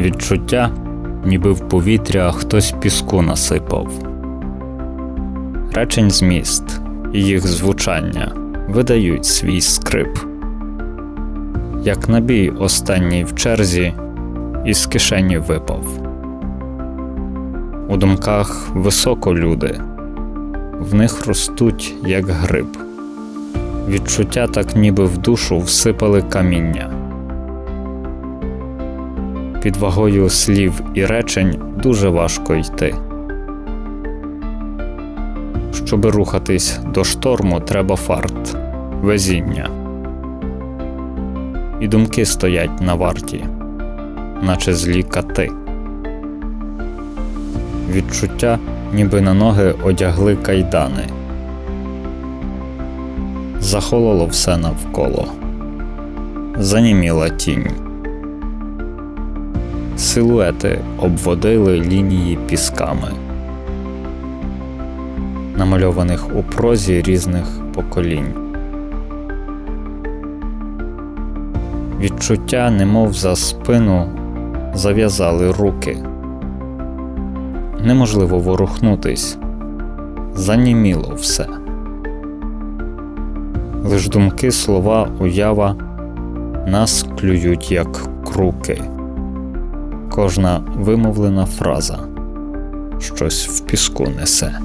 Відчуття, ніби в повітря хтось піску насипав. Речень зміст і їх звучання видають свій скрип. Як набій останній в черзі із кишені випав. У думках високо люди, в них ростуть, як гриб. Відчуття так ніби в душу всипали каміння. Під вагою слів і речень дуже важко йти. Щоби рухатись до шторму, треба фарт, везіння. І думки стоять на варті, наче злі кати. Відчуття, ніби на ноги одягли кайдани. Захололо все навколо, заніміла тінь. Силуети обводили лінії пісками, намальованих у прозі різних поколінь. Відчуття, немов за спину, зав'язали руки. Неможливо ворухнутись, заніміло все. Лиш думки, слова, уява нас клюють, як круки. Кожна вимовлена фраза щось в піску несе.